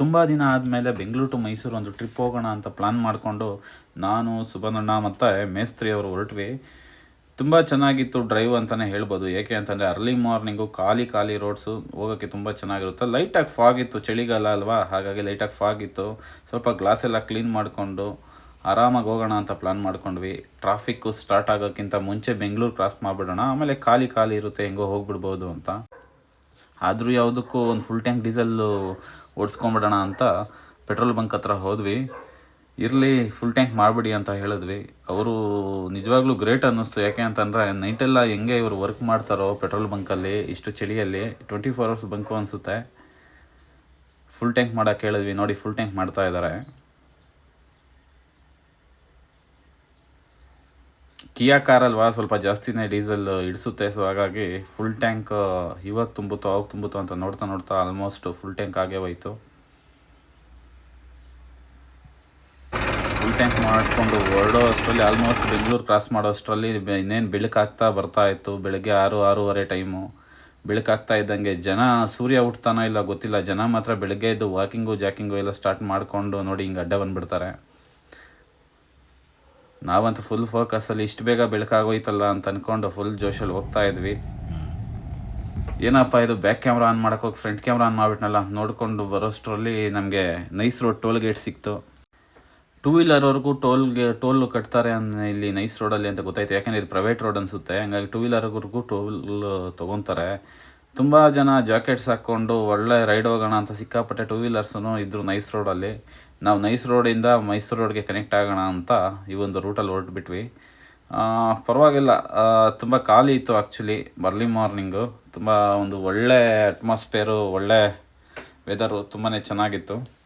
ತುಂಬ ದಿನ ಆದಮೇಲೆ ಬೆಂಗಳೂರು ಟು ಮೈಸೂರು ಒಂದು ಟ್ರಿಪ್ ಹೋಗೋಣ ಅಂತ ಪ್ಲ್ಯಾನ್ ಮಾಡಿಕೊಂಡು ನಾನು ಸುಬನಣ್ಣ ಮತ್ತು ಮೇಸ್ತ್ರಿ ಅವರು ಹೊರಟ್ವಿ. ತುಂಬ ಚೆನ್ನಾಗಿತ್ತು ಡ್ರೈವ್ ಅಂತಲೇ ಹೇಳ್ಬೋದು. ಏಕೆ ಅಂತಂದರೆ ಅರ್ಲಿ ಮಾರ್ನಿಂಗು ಖಾಲಿ ಖಾಲಿ ರೋಡ್ಸು ಹೋಗೋಕ್ಕೆ ತುಂಬ ಚೆನ್ನಾಗಿರುತ್ತೆ. ಲೈಟಾಗಿ ಫಾಗ್ ಇತ್ತು, ಚಳಿಗಾಲ ಅಲ್ವಾ? ಹಾಗಾಗಿ ಲೈಟಾಗಿ ಫಾಗ್ ಇತ್ತು. ಸ್ವಲ್ಪ ಗ್ಲಾಸ್ ಎಲ್ಲ ಕ್ಲೀನ್ ಮಾಡಿಕೊಂಡು ಆರಾಮಾಗಿ ಹೋಗೋಣ ಅಂತ ಪ್ಲ್ಯಾನ್ ಮಾಡ್ಕೊಂಡ್ವಿ. ಟ್ರಾಫಿಕ್ಕು ಸ್ಟಾರ್ಟ್ ಆಗೋಕ್ಕಿಂತ ಮುಂಚೆ ಬೆಂಗಳೂರು ಕ್ರಾಸ್ ಮಾಡಿಬಿಡೋಣ. ಆಮೇಲೆ ಖಾಲಿ ಖಾಲಿ ಇರುತ್ತೆ, ಹೆಂಗೋ ಹೋಗ್ಬಿಡ್ಬೋದು ಅಂತ. ಆದರೂ ಯಾವುದಕ್ಕೂ ಒಂದು ಫುಲ್ ಟ್ಯಾಂಕ್ ಡೀಸೆಲ್ಲು ಓಡಿಸ್ಕೊಂಬಿಡೋಣ ಅಂತ ಪೆಟ್ರೋಲ್ ಬಂಕ್ ಹತ್ರ ಹೋದ್ವಿ. ಇರಲಿ ಫುಲ್ ಟ್ಯಾಂಕ್ ಮಾಡಿಬಿಡಿ ಅಂತ ಹೇಳಿದ್ವಿ. ಅವರು ನಿಜವಾಗ್ಲೂ ಗ್ರೇಟ್ ಅನ್ನಿಸ್ತು. ಯಾಕೆ ಅಂತಂದರೆ ನೈಟೆಲ್ಲ ಹೆಂಗೆ ಇವರು ವರ್ಕ್ ಮಾಡ್ತಾರೋ ಪೆಟ್ರೋಲ್ ಬಂಕಲ್ಲಿ ಇಷ್ಟು ಚಳಿಯಲ್ಲಿ ಟ್ವೆಂಟಿ ಫೋರ್ ಅವರ್ಸ್ ಬಂಕು ಅನಿಸುತ್ತೆ. ಫುಲ್ ಟ್ಯಾಂಕ್ ಮಾಡೋಕ್ಕೆ ಹೇಳಿದ್ವಿ. ನೋಡಿ ಫುಲ್ ಟ್ಯಾಂಕ್ ಮಾಡ್ತಾ ಇದ್ದಾರೆ ಕಿಯಾ ಕಾರಲ್ವಾ ಸ್ವಲ್ಪ ಜಾಸ್ತಿನೇ ಡೀಸೆಲ್ ಹಿಡಿಸುತ್ತೆ ಸೊ ಹಾಗಾಗಿ ಫುಲ್ ಟ್ಯಾಂಕ್ ಇವಾಗ ತುಂಬುತ್ತೋ, ಅವಾಗ ತುಂಬುತ್ತೋ ಅಂತ ನೋಡ್ತಾ ನೋಡ್ತಾ ಆಲ್ಮೋಸ್ಟ್ ಫುಲ್ ಟ್ಯಾಂಕ್ ಆಗೇ ಹೋಯ್ತು. ಫುಲ್ ಟ್ಯಾಂಕ್ ಮಾಡಿಕೊಂಡು ಹೊರಡೋ ಅಷ್ಟರಲ್ಲಿ ಆಲ್ಮೋಸ್ಟ್ ಬೆಂಗಳೂರು ಕ್ರಾಸ್ ಮಾಡೋ ಅಷ್ಟರಲ್ಲಿ ಇನ್ನೇನು ಬೆಳಕಾಗ್ತಾ ಬರ್ತಾ ಇತ್ತು. ಬೆಳಗ್ಗೆ ಆರು, ಆರೂವರೆ ಟೈಮು ಬೆಳಕಾಗ್ತಾ ಇದ್ದಂಗೆ ಜನ, ಸೂರ್ಯ ಹುಟ್ತಾನೋ ಇಲ್ಲ ಗೊತ್ತಿಲ್ಲ. ಜನ ಮಾತ್ರ ಬೆಳಗ್ಗೆ ಎದ್ದು ವಾಕಿಂಗು ಜಾಕಿಂಗು ಎಲ್ಲ ಸ್ಟಾರ್ಟ್ ಮಾಡಿಕೊಂಡು ನೋಡಿ ಹಿಂಗೆ ಅಡ್ಡ ಬಂದುಬಿಡ್ತಾರೆ. ನಾವಂತೂ ಫುಲ್ ಫೋಕಸಲ್ಲಿ ಇಷ್ಟು ಬೇಗ ಬೆಳಕಾಗೋಯ್ತಲ್ಲ ಅಂತ ಅಂದ್ಕೊಂಡು ಫುಲ್ ಜೋಶಲ್ಲಿ ಹೋಗ್ತಾ ಇದ್ವಿ. ಏನಪ್ಪ ಇದು ಬ್ಯಾಕ್ ಕ್ಯಾಮ್ರಾ ಆನ್ ಮಾಡೋಕೆ ಹೋಗಿ ಫ್ರಂಟ್ ಕ್ಯಾಮ್ರಾ ಆನ್ ಮಾಡಿಬಿಟ್ನಲ್ಲ? ನೋಡಿಕೊಂಡು ಬರೋಷ್ಟರಲ್ಲಿ ನಮಗೆ ನೈಸ್ ರೋಡ್ ಟೋಲ್ ಗೇಟ್ ಸಿಕ್ತು. ಟೂ ವೀಲರ್ವರೆಗೂ ಟೋಲ್ಗೆ ಟೋಲ್ ಕಟ್ತಾರೆ ಅನ್ನ ಇಲ್ಲಿ ನೈಸ್ ರೋಡಲ್ಲಿ ಅಂತ ಗೊತ್ತಾಯ್ತು. ಯಾಕಂದರೆ ಇದು ಪ್ರೈವೇಟ್ ರೋಡ್ ಅನಿಸುತ್ತೆ. ಹಂಗಾಗಿ ಟೂ ವೀಲರ್ವರೆಗೂ ಟೋಲ್ ತೊಗೊತಾರೆ. ತುಂಬ ಜನ ಜಾಕೆಟ್ಸ್ ಹಾಕ್ಕೊಂಡು ಒಳ್ಳೆ ರೈಡ್ ಹೋಗೋಣ ಅಂತ ಸಿಕ್ಕಾಪಟ್ಟೆ ಟೂ ವೀಲರ್ಸೂ ಇದ್ದರು ನೈಸ್ ರೋಡಲ್ಲಿ ನಾವು ನೈಸ್ ರೋಡಿಂದ ಮೈಸೂರು ರೋಡ್ಗೆ ಕನೆಕ್ಟ್ ಆಗೋಣ ಅಂತ ಈ ಒಂದು ರೂಟಲ್ಲಿ ಹೊರಟ್ಬಿಟ್ವಿ. ಪರವಾಗಿಲ್ಲ. ತುಂಬ ಖಾಲಿ ಇತ್ತು ಆ್ಯಕ್ಚುಲಿ ಬರ್ಲಿ ಮಾರ್ನಿಂಗು ತುಂಬ ಒಂದು ಒಳ್ಳೆ ಅಟ್ಮಾಸ್ಫಿಯರು ಒಳ್ಳೆ ವೆದರು ತುಂಬಾ ಚೆನ್ನಾಗಿತ್ತು.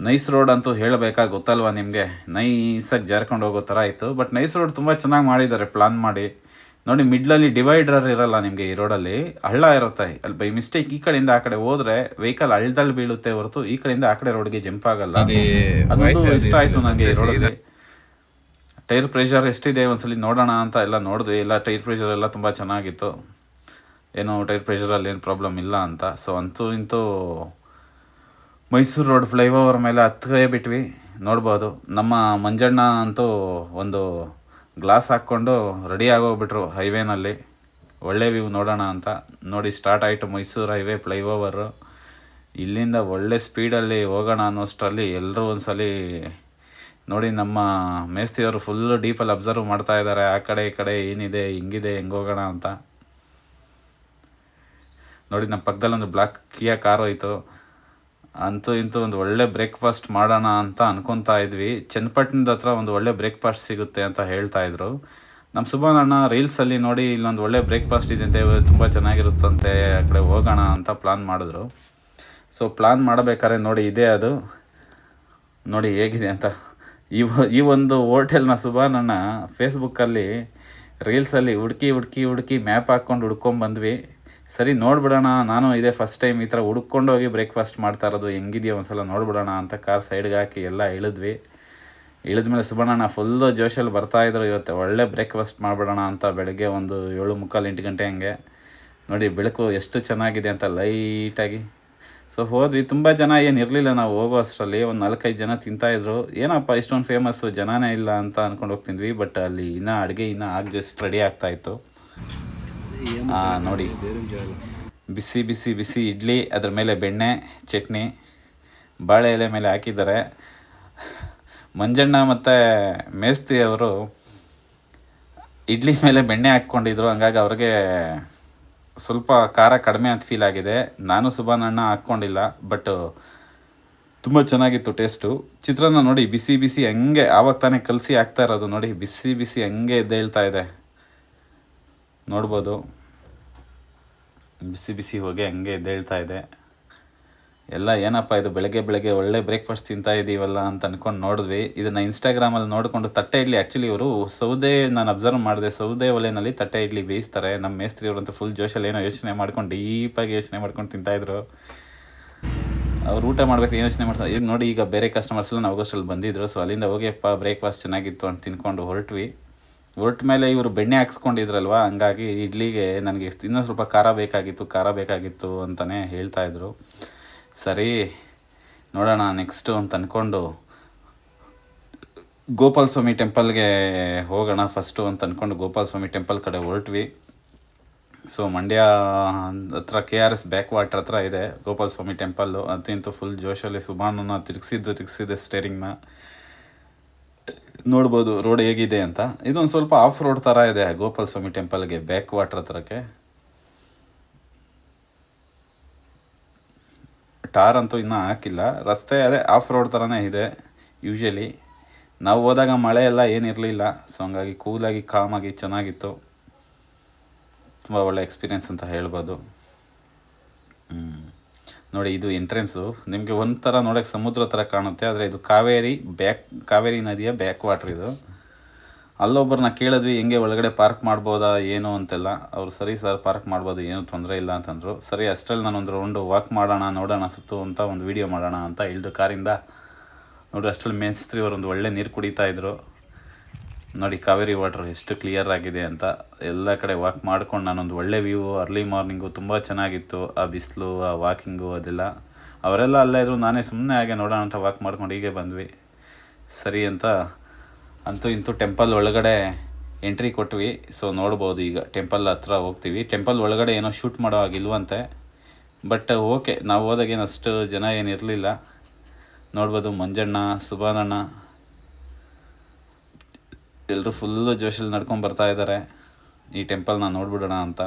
ನೈಸ್ ರೋಡ್ ಅಂತೂ ಹೇಳಬೇಕಾ ಗೊತ್ತಲ್ವಾ ನಿಮಗೆ? ನೈಸಾಗಿ ಜಾರ್ಕೊಂಡು ಹೋಗೋ ಥರ ಇತ್ತು. ಬಟ್ ನೈಸ್ ರೋಡ್ ತುಂಬ ಚೆನ್ನಾಗಿ ಮಾಡಿದ್ದಾರೆ ಪ್ಲಾನ್ ಮಾಡಿ. ನೋಡಿ ಮಿಡ್ಲಲ್ಲಿ ಡಿವೈಡರ್ ಇರಲ್ಲ ನಿಮಗೆ ಈ ರೋಡಲ್ಲಿ ಹಳ್ಳ ಇರುತ್ತೆ. ಅಲ್ಲಿ ಬೈ ಮಿಸ್ಟೇಕ್ ಈ ಕಡೆಯಿಂದ ಆ ಕಡೆ ಹೋದ್ರೆ ವೆಹಿಕಲ್ ಅಳ್ದಳ್ಳಿ ಬೀಳುತ್ತೆ ಹೊರತು ಈ ಕಡೆಯಿಂದ ಆ ಕಡೆ ರೋಡ್ಗೆ ಜಂಪ್ ಆಗಲ್ಲ. ಅದೊಂದು ಇಷ್ಟ ಆಯಿತು ನನಗೆ ಈ ರೋಡಲ್ಲಿ ಟೈರ್ ಪ್ರೆಷರ್ ಎಷ್ಟಿದೆ? ಒಂದ್ಸಲಿ ನೋಡೋಣ ಅಂತ ಎಲ್ಲ ನೋಡಿದ್ವಿ. ಎಲ್ಲ ಟೈರ್ ಪ್ರೆಷರ್ ಎಲ್ಲ ತುಂಬ ಚೆನ್ನಾಗಿತ್ತು. ಏನು ಟೈರ್ ಪ್ರೆಷರಲ್ಲಿ ಏನು ಪ್ರಾಬ್ಲಮ್ ಇಲ್ಲ ಅಂತ. ಸೊ ಅಂತೂ ಇಂತೂ ಮೈಸೂರು ರೋಡ್ ಫ್ಲೈಓವರ್ ಮೇಲೆ ಹತ್ತೇ ಬಿಟ್ವಿ. ನೋಡ್ಬೋದು. ನಮ್ಮ ಮಂಜಣ್ಣ ಅಂತೂ ಒಂದು ಗ್ಲಾಸ್ ಹಾಕ್ಕೊಂಡು ರೆಡಿ ಆಗೋಗ್ಬಿಟ್ರು ಹೈವೇನಲ್ಲಿ. ಒಳ್ಳೆ ವ್ಯೂ ನೋಡೋಣ ಅಂತ. ನೋಡಿ ಸ್ಟಾರ್ಟ್ ಆಯಿತು ಮೈಸೂರು ಹೈವೇ ಫ್ಲೈಓವರು. ಇಲ್ಲಿಂದ ಒಳ್ಳೆ ಸ್ಪೀಡಲ್ಲಿ ಹೋಗೋಣ ಅನ್ನೋಷ್ಟರಲ್ಲಿ ಎಲ್ಲರೂ ಒಂದ್ಸಲಿ ನೋಡಿ ನಮ್ಮ ಮೇಸ್ತಿಯವರು ಫುಲ್ಲು ಡೀಪಲ್ಲಿ ಅಬ್ಸರ್ವ್ ಮಾಡ್ತಾ ಇದ್ದಾರೆ. ಆ ಕಡೆ ಈ ಕಡೆ ಏನಿದೆ, ಹಿಂಗಿದೆ, ಹೆಂಗೆ ಹೋಗೋಣ ಅಂತ. ನೋಡಿ ನಮ್ಮ ಪಕ್ಕದಲ್ಲಿ ಒಂದು ಬ್ಲಾಕ್ ಕಿಯಾ ಕಾರ್ ಹೋಯ್ತು. ಅಂತೂ ಇಂತೂ ಒಂದು ಒಳ್ಳೆ ಬ್ರೇಕ್ಫಾಸ್ಟ್ ಮಾಡೋಣ ಅಂತ ಅನ್ಕೊತಾ ಇದ್ವಿ. ಚನ್ನಪಟ್ಟಣದ ಹತ್ರ ಒಂದು ಒಳ್ಳೆ ಬ್ರೇಕ್ಫಾಸ್ಟ್ ಸಿಗುತ್ತೆ ಅಂತ ಹೇಳ್ತಾ ಇದ್ರು. ನಮ್ಮ ಸುಬ್ಬಣ್ಣ ರೀಲ್ಸಲ್ಲಿ ನೋಡಿ ಇಲ್ಲೊಂದು ಒಳ್ಳೆ ಬ್ರೇಕ್ಫಾಸ್ಟ್ ಅಂತ ತುಂಬ ಚೆನ್ನಾಗಿರುತ್ತಂತೆ, ಆ ಕಡೆ ಹೋಗೋಣ ಅಂತ ಪ್ಲಾನ್ ಮಾಡಿದ್ರು. ಸೊ ಪ್ಲಾನ್ ಮಾಡಬೇಕಾದ್ರೆ ನೋಡಿ ಇದೇ ಅದು. ನೋಡಿ ಹೇಗಿದೆ ಅಂತ. ಈ ಈ ಒಂದು ಹೋಟೆಲ್ನ ಸುಬಾನಣ್ಣ ಫೇಸ್ಬುಕ್ಕಲ್ಲಿ ರೀಲ್ಸಲ್ಲಿ ಹುಡುಕಿ ಹುಡುಕಿ ಹುಡುಕಿ ಮ್ಯಾಪ್ ಹಾಕ್ಕೊಂಡು ಹುಡ್ಕೊಂಬಂದ್ವಿ ಸರಿ, ನೋಡ್ಬಿಡೋಣ. ನಾನು ಇದೇ ಫಸ್ಟ್ ಟೈಮ್ ಈ ಥರ ಹುಡ್ಕೊಂಡು ಹೋಗಿ ಬ್ರೇಕ್ಫಾಸ್ಟ್ ಮಾಡ್ತಾ ಇರೋದು. ಹೆಂಗಿದೆಯೋ ಒಂದ್ಸಲ ನೋಡ್ಬಿಡೋಣ ಅಂತ ಕಾರ್ ಸೈಡ್ಗೆ ಹಾಕಿ ಎಲ್ಲ ಇಳಿದ್ವಿ. ಇಳಿದ್ಮೇಲೆ ಸುಬಣ್ಣಣ್ಣ ಫುಲ್ಲು ಜೋಶಲ್ಲಿ ಬರ್ತಾಯಿದ್ರು ಇವತ್ತು. ಒಳ್ಳೆ ಬ್ರೇಕ್ಫಾಸ್ಟ್ ಮಾಡಿಬಿಡೋಣ ಅಂತ ಬೆಳಗ್ಗೆ ಒಂದು ಏಳು ಮುಕ್ಕಾಲು ಎಂಟು ಗಂಟೆ ಹಂಗೆ. ನೋಡಿ, ಬೆಳಕು ಎಷ್ಟು ಚೆನ್ನಾಗಿದೆ ಅಂತ ಲೈಟಾಗಿ ಸೊ ಹೋದ್ವಿ. ತುಂಬ ಜನ ಏನು ಇರಲಿಲ್ಲ ನಾವು ಹೋಗೋ ಅಷ್ಟರಲ್ಲಿ. ಒಂದು ನಾಲ್ಕೈದು ಜನ ತಿಂತಾಯಿದ್ರು ಏನಪ್ಪ, ಇಷ್ಟೊಂದು ಫೇಮಸ್ಸು ಜನನೇ ಇಲ್ಲ ಅಂತ ಅಂದ್ಕೊಂಡು ಹೋಗ್ತಿದ್ವಿ. ಬಟ್ ಅಲ್ಲಿ ಇನ್ನೂ ಅಡುಗೆ ಇನ್ನೂ ಆಗ ಜಸ್ಟ್ ರೆಡಿ ಆಗ್ತಾಯಿತ್ತು ನೋಡಿ. ಬಿಸಿ ಬಿಸಿ ಬಿಸಿ ಇಡ್ಲಿ ಅದ್ರ ಮೇಲೆ ಬೆಣ್ಣೆ ಚಟ್ನಿ ಬಾಳೆ ಎಲೆ ಮೇಲೆ ಹಾಕಿದ್ದಾರೆ. ಮಂಜಣ್ಣ ಮತ್ತು ಮೇಸ್ತಿ ಅವರು ಇಡ್ಲಿ ಮೇಲೆ ಬೆಣ್ಣೆ ಹಾಕ್ಕೊಂಡಿದ್ರು. ಹಂಗಾಗಿ ಅವ್ರಿಗೆ ಸ್ವಲ್ಪ ಖಾರ ಕಡಿಮೆ ಅಂತ ಫೀಲ್ ಆಗಿದೆ. ನಾನು ಸುಬಾನಣ್ಣ ಹಾಕ್ಕೊಂಡಿಲ್ಲ ಬಟ್ ತುಂಬ ಚೆನ್ನಾಗಿತ್ತು ಟೇಸ್ಟು ಚಿತ್ರಾನ್ನ ನೋಡಿ ಬಿಸಿ ಬಿಸಿ ಹಂಗೆ ಆವಾಗ ತಾನೇ ಕಲಸಿ ಹಾಕ್ತಾ ಇರೋದು. ನೋಡಿ ಬಿಸಿ ಬಿಸಿ ಹಂಗೆ ಎದ್ದೇಳ್ತಾ ಇದೆ. ನೋಡ್ಬೋದು. ಬಿಸಿ ಬಿಸಿ ಹೋಗಿ ಹಂಗೆ ಎದ್ದೇಳ್ತಾ ಇದೆ. ಎಲ್ಲ ಏನಪ್ಪ ಇದು ಬೆಳಗ್ಗೆ ಬೆಳಗ್ಗೆ ಒಳ್ಳೆ ಬ್ರೇಕ್ಫಾಸ್ಟ್ ತಿಂತಾ ಇದ್ದೀವಲ್ಲ ಅಂತ ಅಂದ್ಕೊಂಡು ನೋಡಿದ್ವಿ. ಇದನ್ನು ಇನ್ಸ್ಟಾಗ್ರಾಮಲ್ಲಿ ನೋಡಿಕೊಂಡು ತಟ್ಟೆ ಇಡ್ಲಿ ಆ್ಯಕ್ಚುಲಿ ಇವರು ಸೌದೆ ನಾನು ಅಬ್ಸರ್ವ್ ಮಾಡಿದೆ. ಸೌದೆ ಒಲೆಯಲ್ಲಿ ತಟ್ಟೆ ಇಡ್ಲಿ ಬೇಯಿಸ್ತಾರೆ. ನಮ್ಮ ಮೇಸ್ತ್ರಿ ಅವರಂತೂ ಫುಲ್ ಜೋಶಲ್ಲಿ ಏನೋ ಯೋಚನೆ ಮಾಡ್ಕೊಂಡು ಡೀಪಾಗಿ ಯೋಚನೆ ಮಾಡ್ಕೊಂಡು ತಿಂತಾಯಿದ್ರು ಅವ್ರು ಊಟ ಮಾಡ್ಬೇಕು ಯೋಚನೆ ಮಾಡ್ತಾರೆ? ಈಗ ನೋಡಿ, ಈಗ ಬೇರೆ ಕಸ್ಟಮರ್ಸ್ ಎಲ್ಲ ನಾವು ಬಂದಿದ್ರು. ಸೊ ಅಲ್ಲಿಂದ ಹೋಗಿಯಪ್ಪ ಬ್ರೇಕ್ಫಾಸ್ಟ್ ಚೆನ್ನಾಗಿತ್ತು ಅಂತ ತಿನ್ಕೊಂಡು ಹೊರಟ್ವಿ. ಹೊರಟ ಮೇಲೆ ಇವರು ಬೆಣ್ಣೆ ಹಾಕ್ಸ್ಕೊಂಡಿದ್ರಲ್ವ? ಹಂಗಾಗಿ ಇಡ್ಲಿಗೆ ನನಗೆ ಇನ್ನೂ ಸ್ವಲ್ಪ ಖಾರ ಬೇಕಾಗಿತ್ತು ಖಾರ ಬೇಕಾಗಿತ್ತು ಅಂತಲೇ ಹೇಳ್ತಾಯಿದ್ರು ಸರಿ, ನೋಡೋಣ ನೆಕ್ಸ್ಟು ಅಂತ ಅಂದ್ಕೊಂಡು ಗೋಪಾಲ ಸ್ವಾಮಿ ಟೆಂಪಲ್ಗೆ ಹೋಗೋಣ ಫಸ್ಟು ಅಂತ ಅಂದ್ಕೊಂಡು ಗೋಪಾಲ ಸ್ವಾಮಿ ಟೆಂಪಲ್ ಕಡೆ ಹೊರಟ್ವಿ. ಸೊ ಮಂಡ್ಯ ಹತ್ರ K R S back water ಹತ್ರ ಇದೆ ಗೋಪಾಲ ಸ್ವಾಮಿ ಟೆಂಪಲ್ಲು. ಅಂತೂ ಫುಲ್ ಜೋಶಲ್ಲಿ ಸುಬಾನನ್ನ ತಿರುಗಿಸಿದ್ದು ತಿರುಗಿಸಿದೆ ಸ್ಟೇರಿಂಗ್ನ ನೋಡ್ಬೋದು ರೋಡ್ ಹೇಗಿದೆ ಅಂತ. ಇದೊಂದು ಸ್ವಲ್ಪ ಆಫ್ ರೋಡ್ ಥರ ಇದೆ ಗೋಪಾಲ ಸ್ವಾಮಿ ಟೆಂಪಲ್ಗೆ ಬ್ಯಾಕ್ ವಾಟರ್ ಹತ್ರಕ್ಕೆ. ಟಾರ್ ಅಂತೂ ಇನ್ನೂ ಹಾಕಿಲ್ಲ. ರಸ್ತೆ ಅದೇ ಆಫ್ ರೋಡ್ ಥರನೇ ಇದೆ ಯೂಶಲಿ ನಾವು ಹೋದಾಗ ಮಳೆ ಎಲ್ಲ ಏನಿರಲಿಲ್ಲ ಸೊ ಹಂಗಾಗಿ ಕೂಲಾಗಿ ಕಾಮಾಗಿ ಚೆನ್ನಾಗಿತ್ತು. ತುಂಬ ಒಳ್ಳೆ ಎಕ್ಸ್ಪೀರಿಯೆನ್ಸ್ ಅಂತ ಹೇಳ್ಬೋದು. ಹ್ಮ್. ನೋಡಿ, ಇದು ಎಂಟ್ರೆನ್ಸು ನಿಮಗೆ ಒಂಥರ ನೋಡೋಕ್ಕೆ ಸಮುದ್ರ ಥರ ಕಾಣುತ್ತೆ, ಆದರೆ ಇದು ಕಾವೇರಿ ಬ್ಯಾಕ್, ಕಾವೇರಿ ನದಿಯ ಬ್ಯಾಕ್ ವಾಟ್ರ್ ಇದು. ಅಲ್ಲೊಬ್ಬರನ್ನ ಕೇಳಿದ್ವಿ, ಹೆಂಗೆ ಒಳಗಡೆ ಪಾರ್ಕ್ ಮಾಡ್ಬೋದಾ, ಏನು ಅಂತೆಲ್ಲ. ಅವರು, ಸರಿ ಸರ್ ಪಾರ್ಕ್ ಮಾಡ್ಬೋದು, ಏನೂ ತೊಂದರೆ ಇಲ್ಲ, ಅಂತಂದರು. ಸರಿ, ಅಷ್ಟರಲ್ಲಿ ನಾನು ಒಂದು ರೌಂಡು ವಾಕ್ ಮಾಡೋಣ, ನೋಡೋಣ, ಸುತ್ತು ಅಂತ ಒಂದು ವೀಡಿಯೋ ಮಾಡೋಣ, ಅಂತ ಇಳಿದು ಕಾರಿಂದ ನೋಡಿ ಅಷ್ಟರಲ್ಲಿ ಮೇಸ್ತ್ರಿ ಅವರು ಒಂದು ಒಳ್ಳೆ ನೀರು ಕುಡಿತಾ ಇದ್ರು. ನೋಡಿ, ಕಾವೇರಿ ವಾಟ್ರ್ ಎಷ್ಟು ಕ್ಲಿಯರ್ ಆಗಿದೆ ಅಂತ ಎಲ್ಲ ಕಡೆ ವಾಕ್ ಮಾಡ್ಕೊಂಡು ನಾನೊಂದು ಒಳ್ಳೆ ವ್ಯೂ ಅರ್ಲಿ ಮಾರ್ನಿಂಗು ತುಂಬ ಚೆನ್ನಾಗಿತ್ತು. ಆ ಬಿಸಿಲು, ಆ ವಾಕಿಂಗು ಅದೆಲ್ಲ. ಅವರೆಲ್ಲ ಅಲ್ಲೇ ಇದ್ರು, ನಾನೇ ಸುಮ್ಮನೆ ಹಾಗೆ ನೋಡೋಣ ಅಂತ ವಾಕ್ ಮಾಡ್ಕೊಂಡು ಹೀಗೆ ಬಂದ್ವಿ. ಸರಿ ಅಂತ ಅಂತೂ ಇಂತೂ ಟೆಂಪಲ್ ಒಳಗಡೆ ಎಂಟ್ರಿ ಕೊಟ್ವಿ. ಸೊ ನೋಡ್ಬೋದು ಈಗ ಟೆಂಪಲ್ ಹತ್ರ ಹೋಗ್ತೀವಿ. ಟೆಂಪಲ್ ಒಳಗಡೆ ಏನೋ ಶೂಟ್ ಮಾಡೋ ಆಗಿಲ್ವಂತೆ ಬಟ್ ಓಕೆ ನಾವು ಹೋದಾಗ ಅಷ್ಟು ಜನ ಏನಿರಲಿಲ್ಲ. ನೋಡ್ಬೋದು ಮಂಜಣ್ಣ ಸುಬಾನಣ್ಣ ಎಲ್ಲರೂ ಫುಲ್ಲು ಜೋಶಲ್ಲಿ ನಡ್ಕೊಂಡು ಬರ್ತಾ ಇದ್ದಾರೆ ಈ ಟೆಂಪಲ್ನ ನೋಡ್ಬಿಡೋಣ ಅಂತ.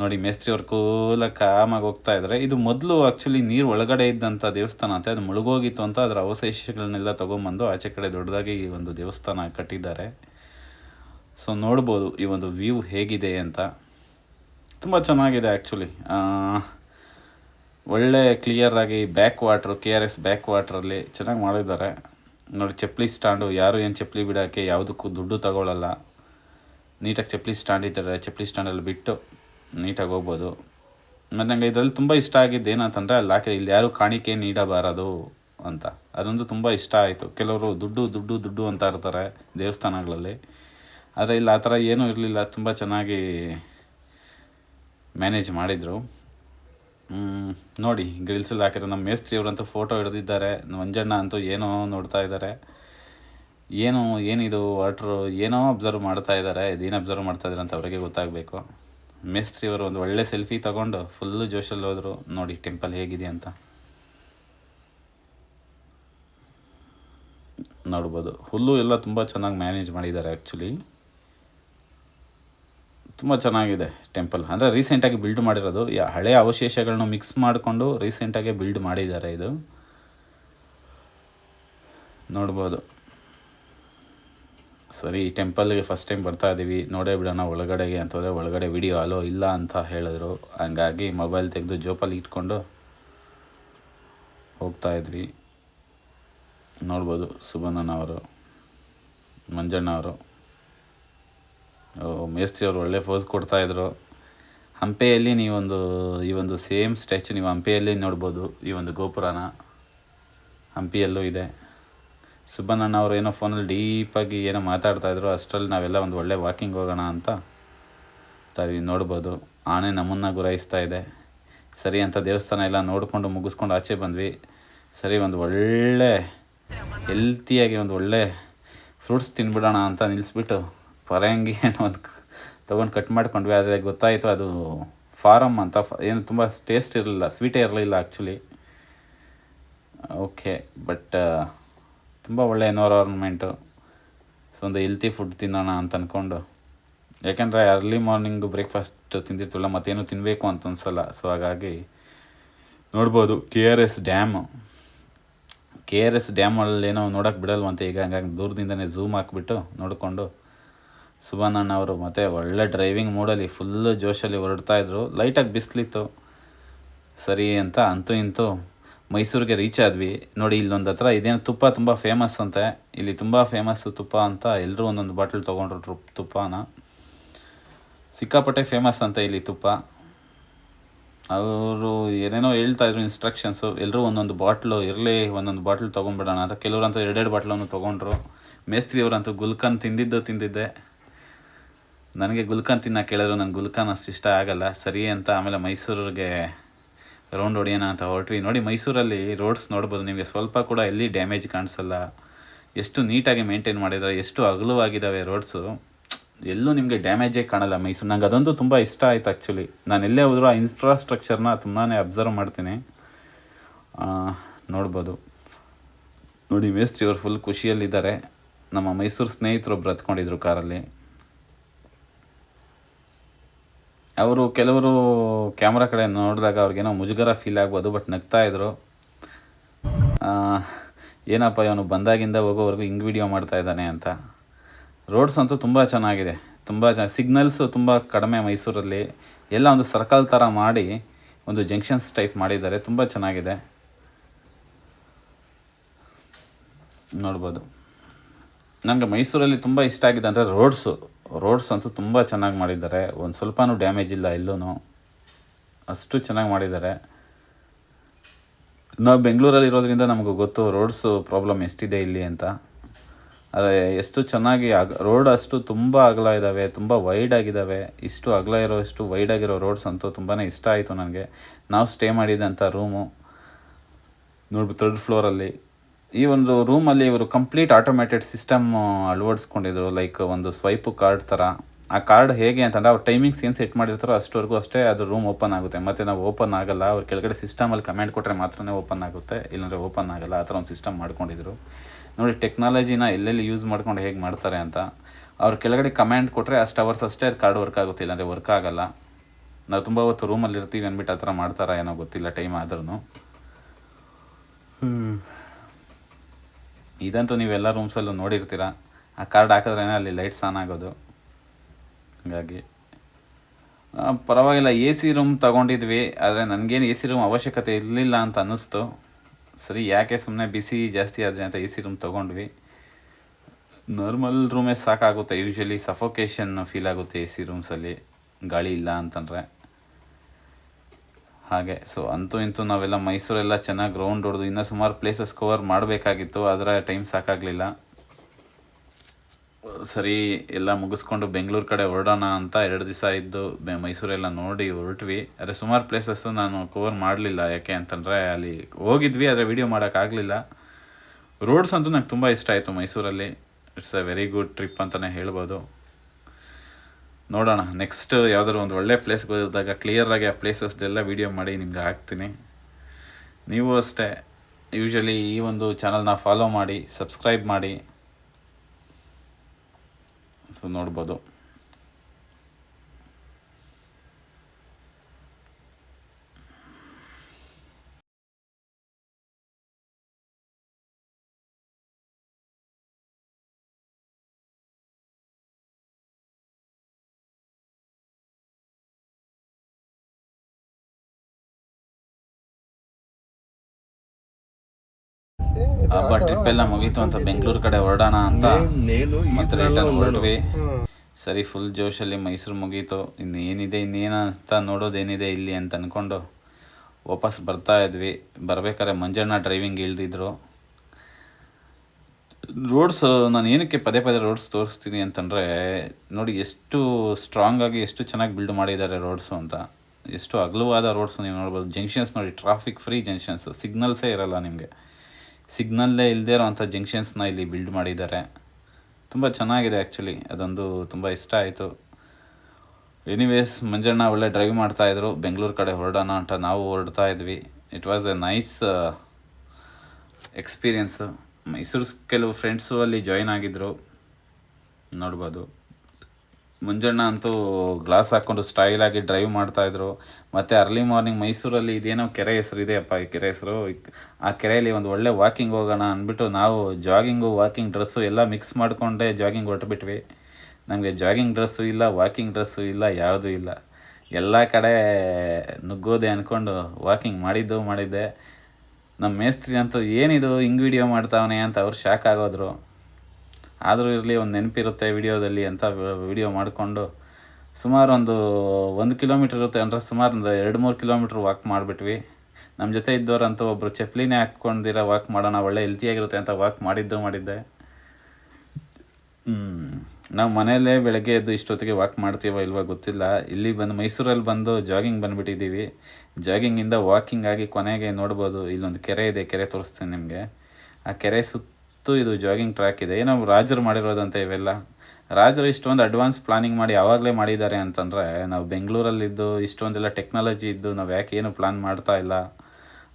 ನೋಡಿ, ಮೇಸ್ತ್ರಿ ಅವ್ರು ಕೂಲಾಗಿ ಕಾಮಾಗಿ ಹೋಗ್ತಾ ಇದ್ದಾರೆ ಇದು ಮೊದಲು ಆ್ಯಕ್ಚುಲಿ ನೀರು ಒಳಗಡೆ ಇದ್ದಂಥ ದೇವಸ್ಥಾನ ಅಂತ, ಅದು ಮುಳುಗೋಗಿತ್ತು ಅಂತ ಅದರ ಅವಶೇಷಗಳನ್ನೆಲ್ಲ ತೊಗೊಂಬಂದು ಆಚೆ ಕಡೆ ದೊಡ್ಡದಾಗಿ ಈ ಒಂದು ದೇವಸ್ಥಾನ ಕಟ್ಟಿದ್ದಾರೆ. ಸೊ ನೋಡ್ಬೋದು ಈ ಒಂದು ವ್ಯೂ ಹೇಗಿದೆ ಅಂತ. ತುಂಬ ಚೆನ್ನಾಗಿದೆ ಆ್ಯಕ್ಚುಲಿ ಒಳ್ಳೆ ಕ್ಲಿಯರಾಗಿ back water K R S back ವಾಟ್ರಲ್ಲಿ ಚೆನ್ನಾಗಿ ಮಾಡಿದ್ದಾರೆ. ನೋಡಿ, ಚಪ್ಪಲಿ ಸ್ಟ್ಯಾಂಡು ಯಾರು ಏನು ಚಪ್ಪಲಿ ಬಿಡೋಕ್ಕೆ, ಯಾವುದಕ್ಕೂ ದುಡ್ಡು ತಗೊಳ್ಳಲ್ಲ ನೀಟಾಗಿ ಚಪ್ಪಲಿ ಸ್ಟ್ಯಾಂಡ್ ಇದ್ದಾರೆ ಚಪ್ಪಲಿ ಸ್ಟ್ಯಾಂಡಲ್ಲಿ ಬಿಟ್ಟು ನೀಟಾಗಿ ಹೋಗ್ಬೋದು. ಮತ್ತು ನನಗೆ ಇದರಲ್ಲಿ ತುಂಬ ಇಷ್ಟ ಆಗಿದ್ದು ಏನಂತಂದರೆ, ಅಲ್ಲಿ ಇಲ್ಲಿ ಯಾರು ಕಾಣಿಕೆ ನೀಡಬಾರದು ಅಂತ. ಅದೊಂದು ತುಂಬ ಇಷ್ಟ ಆಯಿತು. ಕೆಲವರು ದುಡ್ಡು ದುಡ್ಡು ದುಡ್ಡು ಅಂತ ಇರ್ತಾರೆ ದೇವಸ್ಥಾನಗಳಲ್ಲಿ. ಆದರೆ ಇಲ್ಲಿ ಆ ಥರ ಏನೂ ಇರಲಿಲ್ಲ. ತುಂಬ ಚೆನ್ನಾಗಿ ಮ್ಯಾನೇಜ್ ಮಾಡಿದರು. ನೋಡಿ ಗ್ರಿಲ್ಸಲ್ಲಿ ಹಾಕಿರೋ ನಮ್ಮ ಮೇಸ್ತ್ರಿ ಅವರಂತೂ ಫೋಟೋ ಹಿಡಿದಿದ್ದಾರೆ. ಮಂಜಣ್ಣ ಅಂತೂ ಏನೋ ನೋಡ್ತಾ ಇದ್ದಾರೆ. ಏನು, ಏನಿದು ವಾಟ್ರು ಏನೋ ಅಬ್ಸರ್ವ್ ಮಾಡ್ತಾ ಇದ್ದಾರೆ. ಇದೇನು ಅಬ್ಸರ್ವ್ ಮಾಡ್ತಾ ಇದ್ದಾರೆ ಅಂತ ಅವರಿಗೆ ಗೊತ್ತಾಗಬೇಕು. ಮೇಸ್ತ್ರಿ ಅವರು ಒಂದು ಒಳ್ಳೆ ಸೆಲ್ಫಿ ತಗೊಂಡು ಫುಲ್ಲು ಜೋಶಲ್ಲಿ ಹೋದರು. ನೋಡಿ ಟೆಂಪಲ್ ಹೇಗಿದೆ ಅಂತ. ನೋಡ್ಬೋದು. ಹುಲ್ಲು ಎಲ್ಲ ತುಂಬ ಚೆನ್ನಾಗಿ ಮ್ಯಾನೇಜ್ ಮಾಡಿದ್ದಾರೆ ಆ್ಯಕ್ಚುಲಿ ತುಂಬ ಚೆನ್ನಾಗಿದೆ ಟೆಂಪಲ್. ಅಂದರೆ ರೀಸೆಂಟಾಗಿ ಬಿಲ್ಡ್ ಮಾಡಿರೋದು. ಹಳೆ ಅವಶೇಷಗಳನ್ನ ಮಿಕ್ಸ್ ಮಾಡಿಕೊಂಡು ರೀಸೆಂಟಾಗಿ ಬಿಲ್ಡ್ ಮಾಡಿದ್ದಾರೆ ಇದು. ನೋಡ್ಬೋದು. ಸರಿ, ಈ ಟೆಂಪಲ್ಗೆ ಫಸ್ಟ್ ಟೈಮ್ ಬರ್ತಾ ಇದ್ದೀವಿ ನೋಡೇ ಬಿಡೋಣ ಒಳಗಡೆಗೆ ಅಂತಂದರೆ ಒಳಗಡೆ ವಿಡಿಯೋ ಅಲೋ ಇಲ್ಲ ಅಂತ ಹೇಳಿದ್ರು. ಹಂಗಾಗಿ ಮೊಬೈಲ್ ತೆಗೆದು ಜೋಪಲ್ಲಿ ಇಟ್ಕೊಂಡು ಹೋಗ್ತಾ ಇದ್ವಿ. ನೋಡ್ಬೋದು ಸುಬಣ್ಣನವರು ಮಂಜಣ್ಣವರು ಮೇಸ್ತ್ರಿ ಅವರು ಒಳ್ಳೆ ಫೋಸ್ ಕೊಡ್ತಾಯಿದ್ರು ಹಂಪೆಯಲ್ಲಿ ನೀವೊಂದು, ಈ ಒಂದು ಸೇಮ್ ಸ್ಟ್ಯಾಚು ನೀವು ಹಂಪೆಯಲ್ಲಿ ನೋಡ್ಬೋದು, ಈ ಒಂದು ಗೋಪುರನ. ಹಂಪಿಯಲ್ಲೂ ಇದೆ. ಸುಬ್ಬಣ್ಣನ ಅವರು ಏನೋ ಫೋನಲ್ಲಿ ಡೀಪಾಗಿ ಏನೋ ಮಾತಾಡ್ತಾ ಇದ್ರು, ಅಷ್ಟರಲ್ಲಿ ನಾವೆಲ್ಲ ಒಂದು ಒಳ್ಳೆ ವಾಕಿಂಗ್ ಹೋಗೋಣ ಅಂತ ಸರಿ ನೋಡ್ಬೋದು. ಆನೆ ನಮ್ಮನ್ನು ಗುರಾಯಿಸ್ತಾ ಇದೆ. ಸರಿ ಅಂತ ದೇವಸ್ಥಾನ ಎಲ್ಲ ನೋಡಿಕೊಂಡು ಮುಗಿಸ್ಕೊಂಡು ಆಚೆ ಬಂದ್ವಿ. ಸರಿ, ಒಂದು ಒಳ್ಳೆ ಹೆಲ್ತಿಯಾಗಿ ಒಂದು ಒಳ್ಳೆ ಫ್ರೂಟ್ಸ್ ತಿನ್ಬಿಡೋಣ ಅಂತ ನಿಲ್ಲಿಸ್ಬಿಟ್ಟು ಪರಂಗಿ ಏನು ಒಂದು ತೊಗೊಂಡು ಕಟ್ ಮಾಡ್ಕೊಂಡ್ವಿ, ಆದರೆ ಗೊತ್ತಾಯಿತು ಅದು ಫಾರಮ್ ಅಂತ. ಏನು ತುಂಬ ಟೇಸ್ಟ್ ಇರಲಿಲ್ಲ ಸ್ವೀಟೇ ಇರಲಿಲ್ಲ ಆ್ಯಕ್ಚುಲಿ ಓಕೆ ಬಟ್ ತುಂಬ ಒಳ್ಳೆ ಎನ್ವೈರನ್ಮೆಂಟು ಸೊ ಒಂದು ಹೆಲ್ತಿ ಫುಡ್ ತಿನ್ನೋಣ ಅಂತ ಅಂದ್ಕೊಂಡು ಯಾಕೆಂದರೆ ಅರ್ಲಿ ಮಾರ್ನಿಂಗ್ ಬ್ರೇಕ್ಫಾಸ್ಟ್ ತಿಂದಿರ್ತೀವಲ್ಲ, ಮತ್ತೇನು ತಿನ್ನಬೇಕು ಅಂತ ಅನ್ಸಲ್ಲ. ಸೊ ಹಾಗಾಗಿ ನೋಡ್ಬೋದು K R S dam K R S ಡ್ಯಾಮಲ್ಲಿ ಏನೋ ನೋಡೋಕೆ ಬಿಡಲ್ವಂತೆ, ಈಗ ಹಂಗಾಗಿ ದೂರದಿಂದನೇ ಝೂಮ್ ಹಾಕ್ಬಿಟ್ಟು ನೋಡಿಕೊಂಡು ಸುಬಾನಣ್ಣ ಅವರು, ಮತ್ತೆ ಒಳ್ಳೆ ಡ್ರೈವಿಂಗ್ ಮೂಡಲ್ಲಿ ಫುಲ್ಲು ಜೋಶಲ್ಲಿ ಹೊರಡ್ತಾ ಇದ್ರು. ಲೈಟಾಗಿ ಬಿಸಿಲಿತ್ತು. ಸರಿ ಅಂತ ಅಂತೂ ಇಂತೂ ಮೈಸೂರಿಗೆ ರೀಚ್ ಆದ್ವಿ. ನೋಡಿ, ಇಲ್ಲೊಂದು ಹತ್ರ ಇದೇನು ತುಪ್ಪ ತುಂಬ ಫೇಮಸ್ ಅಂತೆ. ಇಲ್ಲಿ ತುಂಬ ಫೇಮಸ್ ತುಪ್ಪ ಅಂತ ಎಲ್ಲರೂ ಒಂದೊಂದು ಬಾಟ್ಲ್ ತೊಗೊಂಡ್ರು ಟ್ರು- ತುಪ್ಪನ. ಸಿಕ್ಕಾಪಟ್ಟೆ ಫೇಮಸ್ ಅಂತ ಇಲ್ಲಿ ತುಪ್ಪ. ಅವರು ಏನೇನೋ ಹೇಳ್ತಾ ಇದ್ರು ಇನ್ಸ್ಟ್ರಕ್ಷನ್ಸು ಎಲ್ಲರೂ ಒಂದೊಂದು ಬಾಟ್ಲು ಇರಲಿ, ಒಂದೊಂದು ಬಾಟ್ಲು ತೊಗೊಂಡ್ಬಿಡೋಣ ಅಂತ. ಕೆಲವ್ರಂತೂ ಎರಡೆರಡು ಬಾಟ್ಲನ್ನು ತೊಗೊಂಡ್ರು. ಮೇಸ್ತ್ರಿ ಅವರಂತೂ ಗುಲ್ಕನ್ ತಿಂದಿದ್ದು ತಿಂದಿದ್ದೆ. ನನಗೆ ಗುಲ್ಕನ್ ತಿನ್ನಕ್ಕೆ ಕೇಳಿದ್ರು, ನಂಗೆ ಗುಲ್ಕನ್ ಅಷ್ಟು ಇಷ್ಟ ಆಗಲ್ಲ. ಸರಿ ಅಂತ ಆಮೇಲೆ ಮೈಸೂರಿಗೆ ರೌಂಡ್ ಹೊಡಿಯೋಣ ಅಂತ ಹೊರಟ್ವಿ. ನೋಡಿ, ಮೈಸೂರಲ್ಲಿ ರೋಡ್ಸ್ ನೋಡ್ಬೋದು. ನಿಮಗೆ ಸ್ವಲ್ಪ ಕೂಡ ಎಲ್ಲಿ ಡ್ಯಾಮೇಜ್ ಕಾಣಿಸಲ್ಲ. ಎಷ್ಟು ನೀಟಾಗಿ ಮೇಂಟೈನ್ ಮಾಡಿದ್ದಾರೆ, ಎಷ್ಟು ಅಗಲವಾಗಿದ್ದಾವೆ ರೋಡ್ಸು ಎಲ್ಲೂ ನಿಮಗೆ ಡ್ಯಾಮೇಜೇ ಕಾಣಲ್ಲ ಮೈಸೂರು. ನಂಗೆ ಅದೊಂದು ತುಂಬ ಇಷ್ಟ ಆಯಿತು ಆ್ಯಕ್ಚುಲಿ ನಾನು ಎಲ್ಲೇ ಹೋದರೂ ಆ ಇನ್ಫ್ರಾಸ್ಟ್ರಕ್ಚರ್ನ ತುಂಬಾ ಅಬ್ಸರ್ವ್ ಮಾಡ್ತೀನಿ. ನೋಡ್ಬೋದು. ನೋಡಿ, ಮೇಸ್ತ್ರಿ ಅವರು ಫುಲ್ ಖುಷಿಯಲ್ಲಿದ್ದಾರೆ. ನಮ್ಮ ಮೈಸೂರು ಸ್ನೇಹಿತರು ಹತ್ಕೊಂಡಿದ್ರು ಕಾರಲ್ಲಿ. ಅವರು ಕೆಲವರು ಕ್ಯಾಮ್ರಾ ಕಡೆ ನೋಡಿದಾಗ ಅವ್ರಿಗೇನೋ ಮುಜುಗರ ಫೀಲ್ ಆಗ್ಬೋದು ಬಟ್ ನಗ್ತಾ ಇದ್ರು. ಏನಪ್ಪ ಇವನು ಬಂದಾಗಿಂದ ಹೋಗೋವರೆಗೂ ಹಿಂಗೆ ವಿಡಿಯೋ ಮಾಡ್ತಾ ಇದ್ದಾನೆ ಅಂತ. ರೋಡ್ಸ್ ಅಂತೂ ತುಂಬ ಚೆನ್ನಾಗಿದೆ. ತುಂಬ ಚ ಸಿಗ್ನಲ್ಸು ತುಂಬ ಕಡಿಮೆ ಮೈಸೂರಲ್ಲಿ. ಎಲ್ಲ ಒಂದು ಸರ್ಕಲ್ ಥರ ಮಾಡಿ ಒಂದು ಜಂಕ್ಷನ್ಸ್ ಟೈಪ್ ಮಾಡಿದ್ದಾರೆ. ತುಂಬ ಚೆನ್ನಾಗಿದೆ. ನೋಡ್ಬೋದು. ನನಗೆ ಮೈಸೂರಲ್ಲಿ ತುಂಬ ಇಷ್ಟ ಆಗಿದೆ ಅಂದರೆ ರೋಡ್ಸು ರೋಡ್ಸ್ ಅಂತೂ ತುಂಬ ಚೆನ್ನಾಗಿ ಮಾಡಿದ್ದಾರೆ. ಒಂದು ಸ್ವಲ್ಪನೂ ಡ್ಯಾಮೇಜ್ ಇಲ್ಲ ಎಲ್ಲೂ ಅಷ್ಟು ಚೆನ್ನಾಗಿ ಮಾಡಿದ್ದಾರೆ. ನಾವು ಬೆಂಗಳೂರಲ್ಲಿ ಇರೋದ್ರಿಂದ ನಮಗೆ ಗೊತ್ತು, ರೋಡ್ಸು ಪ್ರಾಬ್ಲಮ್ ಎಷ್ಟಿದೆ ಇಲ್ಲಿ ಅಂತ. ಆದರೆ ಎಷ್ಟು ಚೆನ್ನಾಗಿ ಅಗ ರೋಡ್ ಅಷ್ಟು ತುಂಬ ಅಗಲ ಇದ್ದಾವೆ ತುಂಬ ವೈಡ್ ಆಗಿದ್ದಾವೆ ಇಷ್ಟು ಅಗಲ ಇರೋಷ್ಟು ವೈಡ್ ಆಗಿರೋ ರೋಡ್ಸ್ ಅಂತೂ ತುಂಬಾ ಇಷ್ಟ ಆಯಿತು ನನಗೆ. ನಾವು ಸ್ಟೇ ಮಾಡಿದಂಥ ರೂಮು ನೋಡ್ಬಿ ಥರ್ಡ್ ಫ್ಲೋರಲ್ಲಿ ಈ ಒಂದು ರೂಮಲ್ಲಿ ಇವರು ಕಂಪ್ಲೀಟ್ ಆಟೋಮೇಟೆಡ್ ಸಿಸ್ಟಮ್ ಅಳವಡಿಸ್ಕೊಂಡಿದ್ರು. ಲೈಕ್ ಒಂದು ಸ್ವೈಪು ಕಾರ್ಡ್ ಥರ ಆ ಕಾರ್ಡ್ ಹೇಗೆ ಅಂತಂದರೆ, ಅವ್ರ ಟೈಮಿಂಗ್ಸ್ ಏನು ಸೆಟ್ ಮಾಡಿರ್ತಾರೋ ಅಷ್ಟವರೆಗೂ ಅಷ್ಟೇ ಅದು ರೂಮ್ ಓಪನ್ ಆಗುತ್ತೆ. ಮತ್ತು ನಾವು ಓಪನ್ ಆಗಲ್ಲ, ಅವ್ರ ಕೆಳಗಡೆ ಸಿಸ್ಟಮಲ್ಲಿ ಕಮೆಂಟ್ ಕೊಟ್ಟರೆ ಮಾತ್ರನೇ ಓಪನ್ ಆಗುತ್ತೆ. ಇಲ್ಲಾಂದರೆ ಓಪನ್ ಆಗಲ್ಲ, ಆ ಥರ ಒಂದು ಸಿಸ್ಟಮ್ ಮಾಡ್ಕೊಂಡಿದ್ರು. ನೋಡಿ ಟೆಕ್ನಾಲಜಿನ ಎಲ್ಲೆಲ್ಲಿ ಯೂಸ್ ಮಾಡ್ಕೊಂಡು ಹೇಗೆ ಮಾಡ್ತಾರೆ ಅಂತ. ಅವ್ರ ಕೆಳಗಡೆ ಕಮೆಂಟ್ ಕೊಟ್ಟರೆ ಅಷ್ಟು ಅವರ್ಸ್ ಅಷ್ಟೇ ಕಾರ್ಡ್ ವರ್ಕ್ ಆಗುತ್ತೆ. ಇಲ್ಲಾಂದರೆ ವರ್ಕ್ ಆಗಲ್ಲ. ನಾವು ತುಂಬ ಹೊತ್ತು ರೂಮಲ್ಲಿ ಇರ್ತೀವಿ ಅಂದ್ಬಿಟ್ಟು ಆ ಥರ ಮಾಡ್ತಾರಾ ಏನೋ ಗೊತ್ತಿಲ್ಲ ಟೈಮ್ ಆದ್ರೂ ಇದಂತೂ ನೀವೆಲ್ಲ ರೂಮ್ಸಲ್ಲೂ ನೋಡಿರ್ತೀರ? ಆ ಕಾರ್ಡ್ ಹಾಕಿದ್ರೇ ಅಲ್ಲಿ ಲೈಟ್ಸ್ ಆನ್ ಆಗೋದು. ಹಾಗಾಗಿ ಪರವಾಗಿಲ್ಲ ಎ ಸಿ ರೂಮ್ ತಗೊಂಡಿದ್ವಿ, ಆದರೆ ನನಗೇನು ಎ ಸಿ ರೂಮ್ ಅವಶ್ಯಕತೆ ಇರಲಿಲ್ಲ ಅಂತ ಅನ್ನಿಸ್ತು. ಸರಿ, ಯಾಕೆ ಸುಮ್ಮನೆ ಬಿಸಿ ಜಾಸ್ತಿ ಆದರೆ ಅಂತ ಎ ಸಿ ರೂಮ್ ತೊಗೊಂಡ್ವಿ. ನಾರ್ಮಲ್ ರೂಮೇ ಸಾಕಾಗುತ್ತೆ ಯೂಶ್ವಲಿ ಸಫೋಕೇಶನ್ ಫೀಲ್ ಆಗುತ್ತೆ ಎ ಸಿ ರೂಮ್ಸಲ್ಲಿ ಗಾಳಿ ಇಲ್ಲ ಅಂತಂದರೆ. ಹಾಗೆ. ಸೊ ಅಂತೂ ಇಂತೂ ನಾವೆಲ್ಲ ಮೈಸೂರೆಲ್ಲ ಚೆನ್ನಾಗಿ ಗ್ರೌಂಡ್ ಹೊಡೆದು ಇನ್ನೂ ಸುಮಾರು ಪ್ಲೇಸಸ್ ಕವರ್ ಮಾಡಬೇಕಾಗಿತ್ತು. ಆದರೆ ಟೈಮ್ ಸಾಕಾಗಲಿಲ್ಲ. ಸರಿ, ಎಲ್ಲ ಮುಗಿಸ್ಕೊಂಡು ಬೆಂಗಳೂರು ಕಡೆ ಹೊರಡೋಣ ಅಂತ ಎರಡು ದಿವಸ ಇದ್ದು ಬೆ- ಮೈಸೂರೆಲ್ಲ ನೋಡಿ ಹೊರಟ್ವಿ. ಆದರೆ ಸುಮಾರು ಪ್ಲೇಸಸ್ ನಾನು ಕವರ್ ಮಾಡಲಿಲ್ಲ. ಯಾಕೆ ಅಂತಂದರೆ ಅಲ್ಲಿ ಹೋಗಿದ್ವಿ, ಆದರೆ ವಿಡಿಯೋ ಮಾಡೋಕ್ಕಾಗಲಿಲ್ಲ. ರೋಡ್ಸ್ ಅಂತೂ ನಂಗೆ ತುಂಬ ಇಷ್ಟ ಆಯಿತು ಮೈಸೂರಲ್ಲಿ. It's a very good trip ಅಂತಲೇ ಹೇಳ್ಬೋದು. ನೋಡೋಣ. ನೆಕ್ಸ್ಟ್ ಯಾವ್ದಾದ್ರು ಒಂದು ಒಳ್ಳೆ ಪ್ಲೇಸ್ಗೆ ಹೋದಾಗ ಕ್ಲಿಯರಾಗಿ ಆ ಪ್ಲೇಸಸ್ದೆಲ್ಲ ವೀಡಿಯೋ ಮಾಡಿ ನಿಮ್ಗೆ ಹಾಕ್ತೀನಿ. ನೀವು ಅಷ್ಟೇ. ಯೂಶ್ವಲಿ ಈ ಒಂದು ಚಾನಲ್ನ ಫಾಲೋ ಮಾಡಿ ಸಬ್ಸ್ಕ್ರೈಬ್ ಮಾಡಿ. ಸೊ ನೋಡ್ಬೋದು. ಹಬ್ಬ ಟ್ರಿಪ್ ಎಲ್ಲ ಮುಗೀತು ಅಂತ ಬೆಂಗಳೂರು ಕಡೆ ಹೊರಡೋಣ ಅಂತ. ಮತ್ತೆ ರಿಟರ್ನ್ ಹೊರಟ್ವಿ. ಸರಿ ಫುಲ್ ಜೋಶಲ್ಲಿ ಮೈಸೂರು ಮುಗೀತು. ಇನ್ನೇನಿದೆ, ಇನ್ನೇನು ಅಂತ ನೋಡೋದೇನಿದೆ ಇಲ್ಲಿ ಅಂತ ಅಂದ್ಕೊಂಡು ವಾಪಸ್ ಬರ್ತಾ ಇದ್ವಿ. ಬರಬೇಕಾದ್ರೆ ಮಂಜಣ್ಣ ಡ್ರೈವಿಂಗ್ ಇಳ್ದಿದ್ರು ರೋಡ್ಸ್ ನಾನು ಏನಕ್ಕೆ ಪದೇ ಪದೇ ರೋಡ್ಸ್ ತೋರಿಸ್ತೀನಿ ಅಂತಂದರೆ, ನೋಡಿ ಎಷ್ಟು ಸ್ಟ್ರಾಂಗ್ ಆಗಿ ಎಷ್ಟು ಚೆನ್ನಾಗಿ ಬಿಲ್ಡ್ ಮಾಡಿದ್ದಾರೆ ರೋಡ್ಸು ಅಂತ. ಎಷ್ಟು ಅಗಲವಾದ ರೋಡ್ಸು ನೀವು ನೋಡ್ಬೋದು. ಜಂಕ್ಷನ್ಸ್ ನೋಡಿ ಟ್ರಾಫಿಕ್ ಫ್ರೀ ಜಂಕ್ಷನ್ಸ್ ಸಿಗ್ನಲ್ಸೇ ಇರಲ್ಲ ನಿಮಗೆ. ಸಿಗ್ನಲ್ಲೇ ಇಲ್ಲದೇ ಇರೋವಂಥ ಜಂಕ್ಷನ್ಸ್ನ ಇಲ್ಲಿ ಬಿಲ್ಡ್ ಮಾಡಿದ್ದಾರೆ. ತುಂಬ ಚೆನ್ನಾಗಿದೆ ಆ್ಯಕ್ಚುಲಿ ಅದೊಂದು ತುಂಬ ಇಷ್ಟ ಆಯಿತು. ಎನಿವೇಸ್, ಮಂಜಣ್ಣ ಒಳ್ಳೆ ಡ್ರೈವ್ ಮಾಡ್ತಾಯಿದ್ರು ಬೆಂಗಳೂರು ಕಡೆ ಹೊರಡೋಣ ಅಂತ ನಾವು ಹೊರಡ್ತಾ ಇದ್ವಿ. It was a nice experience Mysuru ಕೆಲವು ಫ್ರೆಂಡ್ಸು ಅಲ್ಲಿ ಜಾಯ್ನ್ ಆಗಿದ್ದರು ನೋಡ್ಬೋದು. ಮುಂಜಾನೆ ಅಂತೂ ಗ್ಲಾಸ್ ಹಾಕ್ಕೊಂಡು ಸ್ಟೈಲಾಗಿ ಡ್ರೈವ್ ಮಾಡ್ತಾಯಿದ್ರು ಮತ್ತು ಅರ್ಲಿ ಮಾರ್ನಿಂಗ್ ಮೈಸೂರಲ್ಲಿ ಇದೇನೋ ಕೆರೆ ಹೆಸರು ಇದೆಯಪ್ಪ, ಈ ಕೆರೆ ಹೆಸರು? ಆ ಕೆರೆಯಲ್ಲಿ ಒಂದು ಒಳ್ಳೆ ವಾಕಿಂಗ್ ಹೋಗೋಣ ಅಂದ್ಬಿಟ್ಟು ನಾವು ಜಾಗಿಂಗು ವಾಕಿಂಗ್ ಡ್ರೆಸ್ಸು ಎಲ್ಲ ಮಿಕ್ಸ್ ಮಾಡಿಕೊಂಡೇ ಜಾಗಿಂಗ್ ಹೊರಟುಬಿಟ್ವಿ. ನಮಗೆ ಜಾಗಿಂಗ್ ಡ್ರೆಸ್ಸು ಇಲ್ಲ ವಾಕಿಂಗ್ ಡ್ರೆಸ್ಸು ಇಲ್ಲ, ಯಾವುದೂ ಇಲ್ಲ. ಎಲ್ಲ ಕಡೆ ನುಗ್ಗೋದೆ ಅಂದ್ಕೊಂಡು ವಾಕಿಂಗ್ ಮಾಡಿದ್ದು, ಮಾಡಿದ್ದೆ. ನಮ್ಮ ಮೇಸ್ತ್ರಿ ಅಂತೂ ಏನಿದು ಹಿಂಗೆ ವಿಡಿಯೋ ಮಾಡ್ತಾವನೆ ಅಂತ ಅವ್ರು ಶಾಕ್ ಆಗೋದ್ರು. ಆದರೂ ಇರಲಿ, ಒಂದು ನೆನಪಿರುತ್ತೆ ವಿಡಿಯೋದಲ್ಲಿ ಅಂತ ವಿಡಿಯೋ ಮಾಡಿಕೊಂಡು. ಸುಮಾರು ಒಂದು ಒಂದು ಕಿಲೋಮೀಟ್ರ್ ಇರುತ್ತೆ ಅಂದರೆ ಸುಮಾರು ಒಂದು ಎರಡು ಮೂರು ಕಿಲೋಮೀಟ್ರ್ ವಾಕ್ ಮಾಡಿಬಿಟ್ವಿ. ನಮ್ಮ ಜೊತೆ ಇದ್ದವರಂತೂ ಒಬ್ಬರು ಚಪ್ಪಲಿನೇ ಹಾಕ್ಕೊಂಡಿರ ವಾಕ್ ಮಾಡೋಣ, ಒಳ್ಳೆ ಹೆಲ್ತಿಯಾಗಿರುತ್ತೆ ಅಂತ ವಾಕ್ ಮಾಡಿದ್ದು ಮಾಡಿದ್ದೆ. ನಾವು ಮನೆಯಲ್ಲೇ ಬೆಳಗ್ಗೆ ಎದ್ದು ಇಷ್ಟೊತ್ತಿಗೆ ವಾಕ್ ಮಾಡ್ತೀವೋ ಇಲ್ವೋ ಗೊತ್ತಿಲ್ಲ. ಇಲ್ಲಿ ಬಂದು ಮೈಸೂರಲ್ಲಿ ಬಂದು ಜಾಗಿಂಗ್ ಬಂದುಬಿಟ್ಟಿದ್ದೀವಿ ಜಾಗಿಂಗಿಂದ ವಾಕಿಂಗ್ ಆಗಿ ಕೊನೆಗೆ ನೋಡ್ಬೋದು, ಇಲ್ಲೊಂದು ಕೆರೆ ಇದೆ, ಕೆರೆ ತೋರಿಸ್ತೀನಿ ನಿಮಗೆ. ಆ ಕೆರೆ ಸುತ್ತು ಇದು ಜಾಗಿಂಗ್ ಟ್ರ್ಯಾಕ್ ಇದೆ. ಏನೋ ರಾಜರು ಮಾಡಿರೋದಂತೆ ಇವೆಲ್ಲ. ರಾಜರು ಇಷ್ಟೊಂದು ಅಡ್ವಾನ್ಸ್ ಪ್ಲಾನಿಂಗ್ ಮಾಡಿ ಯಾವಾಗಲೇ ಮಾಡಿದ್ದಾರೆ ಅಂತಂದರೆ ನಾವು ಬೆಂಗಳೂರಲ್ಲಿದ್ದು ಇಷ್ಟೊಂದೆಲ್ಲ ಟೆಕ್ನಾಲಜಿ ಇದ್ದು ನಾವು ಯಾಕೆ ಏನು ಪ್ಲಾನ್ ಮಾಡ್ತಾ ಇಲ್ಲ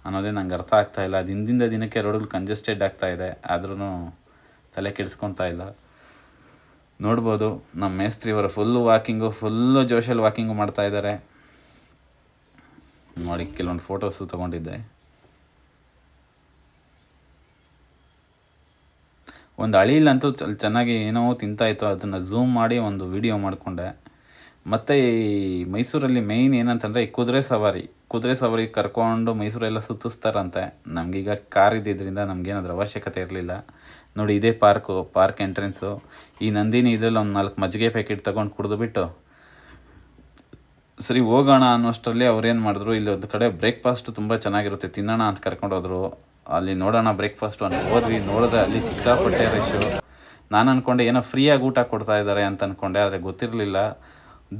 ಅನ್ನೋದೇ ನಂಗೆ ಅರ್ಥ ಆಗ್ತಾ ಇಲ್ಲ. ದಿನದಿಂದ ದಿನಕ್ಕೆ ರೋಡ್ಗಳು ಕಂಜೆಸ್ಟೆಡ್ ಆಗ್ತಾ ಇದೆ. ಆದ್ರೂ ತಲೆ ಕೆಡಿಸ್ಕೊತಾ ಇಲ್ಲ. ನೋಡ್ಬೋದು ನಮ್ಮ ಮೇಸ್ತ್ರಿ ಅವರು ಫುಲ್ಲು ವಾಕಿಂಗು ಫುಲ್ಲು ಜೋಶಲ್ಲಿ ವಾಕಿಂಗು ಮಾಡ್ತಾ ಇದ್ದಾರೆ. ನೋಡಿ, ಕೆಲವೊಂದು ಫೋಟೋಸು ತೊಗೊಂಡಿದ್ದೆ. ಒಂದು ಅಳಿಲಂತೂ ಚಲ್ ಚೆನ್ನಾಗಿ ಏನೋ ತಿಂತಾಯಿತ್ತು ಅದನ್ನು ಝೂಮ್ ಮಾಡಿ ಒಂದು ವಿಡಿಯೋ ಮಾಡಿಕೊಂಡೆ. ಮತ್ತು ಈ ಮೈಸೂರಲ್ಲಿ ಮೇಯ್ನ್ ಏನಂತಂದರೆ ಈ ಕುದುರೆ ಸವಾರಿ. ಕುದುರೆ ಸವಾರಿ ಕರ್ಕೊಂಡು ಮೈಸೂರೆಲ್ಲ ಸುತ್ತಿಸ್ತಾರಂತೆ. ನಮಗೀಗ ಕಾರ್ ಇದ್ದಿದ್ದರಿಂದ ನಮಗೇನಾದ್ರೂ ಅವಶ್ಯಕತೆ ಇರಲಿಲ್ಲ. ನೋಡಿ ಇದೇ ಪಾರ್ಕು ಪಾರ್ಕ್ ಎಂಟ್ರೆನ್ಸು ಈ ನಂದಿನಿ ಇದರಲ್ಲಿ ಒಂದು ನಾಲ್ಕು ಮಜ್ಜಿಗೆ ಪ್ಯಾಕೆಟ್ ತೊಗೊಂಡು ಕುಡಿದುಬಿಟ್ಟು ಸರಿ, ಹೋಗೋಣ ಅನ್ನೋಷ್ಟರಲ್ಲಿ ಅವ್ರೇನು ಮಾಡಿದ್ರು ಇಲ್ಲಿ ಒಂದು ಕಡೆ ಬ್ರೇಕ್ಫಾಸ್ಟ್ ತುಂಬ ಚೆನ್ನಾಗಿರುತ್ತೆ, ತಿನ್ನೋಣ ಅಂತ ಕರ್ಕೊಂಡು ಹೋದ್ರು ಅಲ್ಲಿ ನೋಡೋಣ ಬ್ರೇಕ್ಫಾಸ್ಟು ಅಂತ ಹೋದ್ವಿ ನೋಡಿದ್ರೆ ಅಲ್ಲಿ ಸಿಕ್ಕಾಪಟ್ಟೆ ರಶ್ಶು ನಾನು ಅಂದ್ಕೊಂಡೆ ಏನೋ ಫ್ರೀಯಾಗಿ ಊಟ ಕೊಡ್ತಾ ಇದ್ದಾರೆ ಅಂತ ಅಂದ್ಕೊಂಡೆ ಆದರೆ ಗೊತ್ತಿರಲಿಲ್ಲ.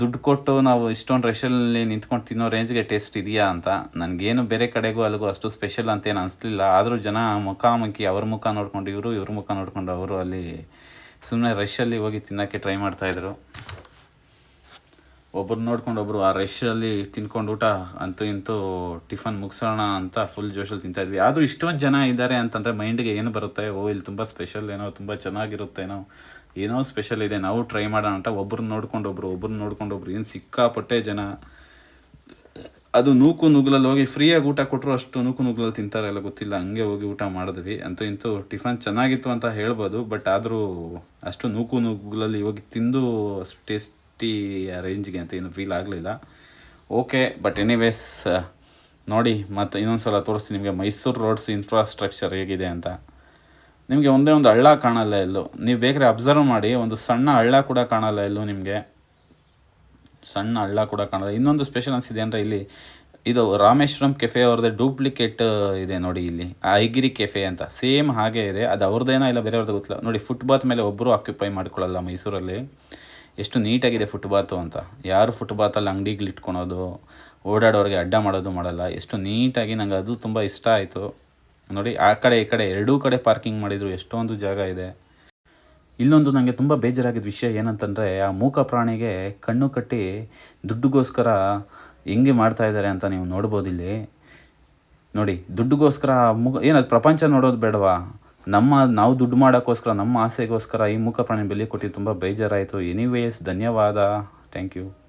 ದುಡ್ಡು ಕೊಟ್ಟು ನಾವು ಇಷ್ಟೊಂದು ರಶಲ್ಲಿ ನಿಂತ್ಕೊಂಡು ತಿನ್ನೋ ರೇಂಜ್ಗೆ ಟೇಸ್ಟ್ ಇದೆಯಾ ಅಂತ. ನನಗೇನು ಬೇರೆ ಕಡೆಗೂ ಅಲ್ಲಿಗೂ ಅಷ್ಟು ಸ್ಪೆಷಲ್ ಅಂತ ಏನು ಅನಿಸ್ಲಿಲ್ಲ. ಆದರೂ ಜನ ಮುಖಾಮುಖಿ ಅವ್ರ ಮುಖ ನೋಡ್ಕೊಂಡು ಇವರು ಇವ್ರ ಮುಖ ನೋಡ್ಕೊಂಡು ಅವರು ಅಲ್ಲಿ ಸುಮ್ಮನೆ ರಶಲ್ಲಿ ಹೋಗಿ ತಿನ್ನೋಕ್ಕೆ ಟ್ರೈ ಮಾಡ್ತಾಯಿದ್ರು ಒಬ್ರು ನೋಡ್ಕೊಂಡು ಒಬ್ಬರು ಆ ರಶಲ್ಲಿ ತಿನ್ಕೊಂಡು ಊಟ ಅಂತೂ ಇಂತೂ ಟಿಫನ್ ಮುಗಿಸೋಣ ಅಂತ ಫುಲ್ ಜೋಶಲ್ಲಿ ತಿಂತಾ ಇದ್ವಿ. ಆದರೂ ಇಷ್ಟೊಂದು ಜನ ಇದ್ದಾರೆ ಅಂತಂದರೆ ಮೈಂಡ್ಗೆ ಏನು ಬರುತ್ತೆ? ಓ, ಇಲ್ಲಿ ತುಂಬ ಸ್ಪೆಷಲ್ ಏನೋ, ತುಂಬ ಚೆನ್ನಾಗಿರುತ್ತೇನೋ ಏನೋ ಸ್ಪೆಷಲ್ ಇದೆ, ನಾವು ಟ್ರೈ ಮಾಡೋಣ ಅಂತ ಒಬ್ರನ್ನ ನೋಡ್ಕೊಂಡು ಒಬ್ರು ಒಬ್ರನ್ನ ನೋಡ್ಕೊಂಡು ಒಬ್ರು, ಏನು ಸಿಕ್ಕಾಪಟ್ಟೆ ಜನ. ಅದು ನೂಕು ನುಗ್ಲಲ್ಲಿ ಹೋಗಿ ಫ್ರೀಯಾಗಿ ಊಟ ಕೊಟ್ಟರು ಅಷ್ಟು ನೂಕು ನುಗ್ಲಲ್ಲಿ ತಿಂತಾರೆ ಎಲ್ಲ ಗೊತ್ತಿಲ್ಲ, ಹಂಗೆ ಹೋಗಿ ಊಟ ಮಾಡಿದ್ವಿ. ಅಂತೂ ಇಂತೂ ಟಿಫನ್ ಚೆನ್ನಾಗಿತ್ತು ಅಂತ ಹೇಳ್ಬೋದು, ಬಟ್ ಆದರೂ ಅಷ್ಟು ನೂಕು ನುಗ್ಲಲ್ಲಿ ಹೋಗಿ ತಿಂದು ಅಷ್ಟು ಟೇಸ್ಟಿ ರೇಂಜ್ಗೆ ಅಂತ ಏನು ಫೀಲ್ ಆಗಲಿಲ್ಲ. ಓಕೆ ಬಟ್ ಎನಿವೇಸ್ ನೋಡಿ, ಮತ್ತು ಇನ್ನೊಂದು ಸಲ ತೋರಿಸ್ತೀನಿ ನಿಮಗೆ ಮೈಸೂರು ರೋಡ್ಸ್ ಇನ್ಫ್ರಾಸ್ಟ್ರಕ್ಚರ್ ಹೇಗಿದೆ ಅಂತ. ನಿಮಗೆ ಒಂದೇ ಒಂದು ಹಳ್ಳ ಕಾಣಲ್ಲ ಎಲ್ಲೂ. ನೀವು ಬೇಕಾದ್ರೆ ಅಬ್ಸರ್ವ್ ಮಾಡಿ, ಒಂದು ಸಣ್ಣ ಹಳ್ಳ ಕೂಡ ಕಾಣಲ್ಲ ಎಲ್ಲೂ ನಿಮಗೆ. ಸಣ್ಣ ಹಳ್ಳ ಕೂಡ ಕಾಣಲ್ಲ. ಇನ್ನೊಂದು ಸ್ಪೆಷಲ್ ಅನಿಸಿದೆ ಅಂದರೆ ಇಲ್ಲಿ ಇದು ರಾಮೇಶ್ವರಂ ಕೆಫೆ ಅವ್ರದ್ದೇ ಡೂಪ್ಲಿಕೇಟ್ ಇದೆ ನೋಡಿ ಇಲ್ಲಿ. ಆ ಐಗಿರಿ ಕೆಫೆ ಅಂತ. ಸೇಮ್ ಹಾಗೆ ಇದೆ. ಅದು ಅವ್ರದ್ದೇನೋ ಇಲ್ಲ ಬೇರೆಯವ್ರದ್ದು ಗೊತ್ತಿಲ್ಲ. ನೋಡಿ ಫುಟ್ಪಾತ್ ಮೇಲೆ ಒಬ್ಬರು ಆಕ್ಯುಪೈ ಮಾಡ್ಕೊಳ್ಳಲ್ಲ ಮೈಸೂರಲ್ಲಿ. ಎಷ್ಟು ನೀಟಾಗಿದೆ ಫುಟ್ಬಾತು ಅಂತ. ಯಾರು ಫುಟ್ಬಾತಲ್ಲಿ ಅಂಗಡಿಗಳು ಇಟ್ಕೊಳೋದು, ಓಡಾಡೋರಿಗೆ ಅಡ್ಡ ಮಾಡೋದು ಮಾಡಲ್ಲ. ಎಷ್ಟು ನೀಟಾಗಿ ನಂಗೆ ಅದು ತುಂಬ ಇಷ್ಟ ಆಯಿತು. ನೋಡಿ, ಆ ಕಡೆ ಈ ಕಡೆ ಎರಡೂ ಕಡೆ ಪಾರ್ಕಿಂಗ್ ಮಾಡಿದರು, ಎಷ್ಟೊಂದು ಜಾಗ ಇದೆ. ಇಲ್ಲೊಂದು ನನಗೆ ತುಂಬ ಬೇಜಾರಾಗಿದ್ದ ವಿಷಯ ಏನಂತಂದರೆ, ಆ ಮೂಕ ಪ್ರಾಣಿಗೆ ಕಣ್ಣು ಕಟ್ಟಿ ದುಡ್ಡುಗೋಸ್ಕರ ಹೆಂಗೆ ಮಾಡ್ತಾ ಇದ್ದಾರೆ ಅಂತ ನೀವು ನೋಡ್ಬೋದು ಇಲ್ಲಿ ನೋಡಿ, ದುಡ್ಡುಗೋಸ್ಕರ ಮುಗ ಏನದು ಪ್ರಪಂಚ ನೋಡೋದು ಬೇಡವಾ? ನಮ್ಮ ನಾವು ದುಡ್ಡು ಮಾಡೋಕ್ಕೋಸ್ಕರ, ನಮ್ಮ ಆಸೆಗೋಸ್ಕರ ಈ ಮೂಕ ಪ್ರಾಣಿ ಬೆಲೆ ಕೊಟ್ಟಿದ್ದು ತುಂಬ ಬೇಜಾರಾಯಿತು. ಎನಿವೇಸ್ ಧನ್ಯವಾದ. Thank you